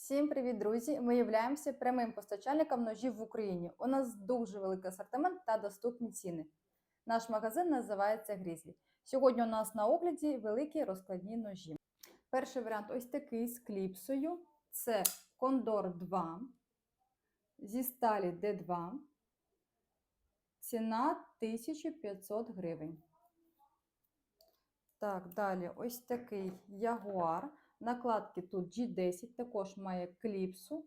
Всім привіт, друзі! Ми являємося прямим постачальником ножів в Україні. У нас дуже великий асортимент та доступні ціни. Наш магазин називається Грізлі. Сьогодні у нас на огляді великі розкладні ножі. Перший варіант ось такий з кліпсою. Це Кондор 2 зі сталі D2. Ціна 1500 гривень. Так, далі ось такий Ягуар. Накладки тут G10, також має кліпсу.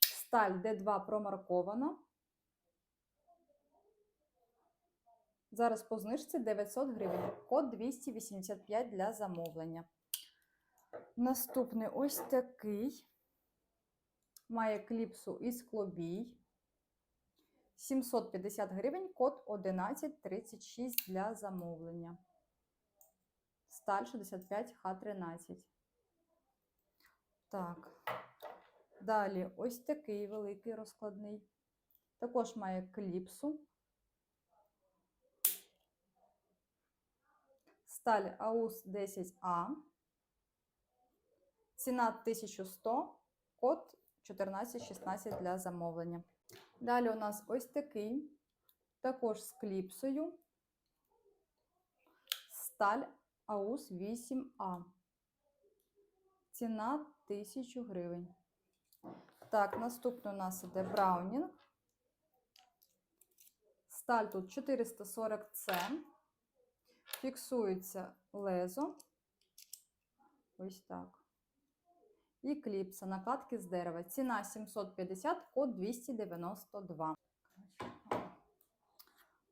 Сталь D2 промаркована. Зараз по знижці 900 гривень. Код 285 для замовлення. Наступний ось такий. Має кліпсу і склобій. 750 гривень, код 1136 для замовлення. Сталь 65Х13. Так. Далі ось такий великий розкладний. Також має кліпсу. Сталь AUS 10А. Ціна 1100, код 1416 для замовлення. Далі у нас ось такий, також з кліпсою. Сталь AUS 8А. Ціна 1000 гривень. Так, наступний у нас іде Браунінг. Сталь тут 440С. Фіксується лезо. Ось так. І кліпса, накладки з дерева. Ціна 750, код 292.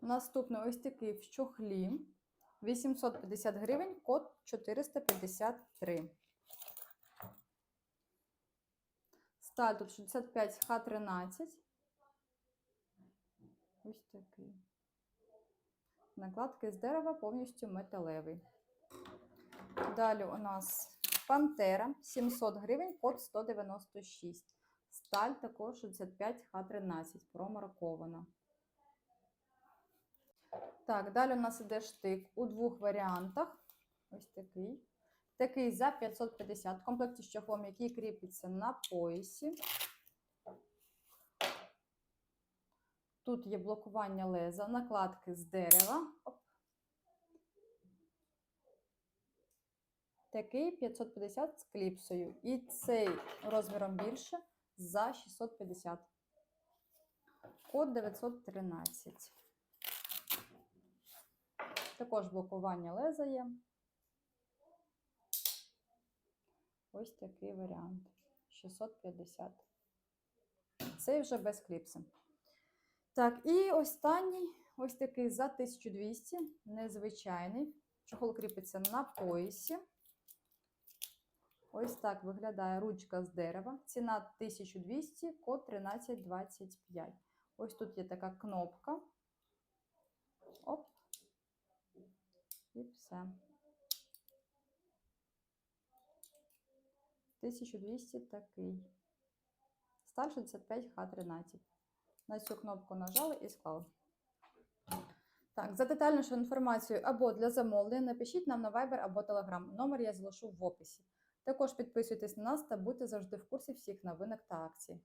Наступний ось такий в чохлі. 850 гривень, код 453. Сталь тут 65Х13. Ось такий. Накладки з дерева повністю металевий. Далі у нас Пантера 700 гривень, код 196. Сталь також 65Х13, промаркована. Так, далі у нас іде штик у двох варіантах. Ось такий. Такий за 550 в комплекті з який кріпиться на поясі. Тут є блокування леза, накладки з дерева. Такий 550 з кліпсою. І цей розміром більше за 650. Код 913. Також блокування леза є. Ось такий варіант. 650. Цей вже без кліпси. Так, і останній ось такий за 1200, незвичайний. Чохол кріпиться на поясі. Ось так виглядає ручка з дерева. Ціна 1200, код 1325. Ось тут є така кнопка. Оп. І все. 1200 такий. Сталь 65Х13. На цю кнопку нажали і склали. Так, за детальнішу інформацію або для замовлення напишіть нам на Viber або Telegram. Номер я залишу в описі. Також підписуйтесь на нас та будьте завжди в курсі всіх новинок та акцій.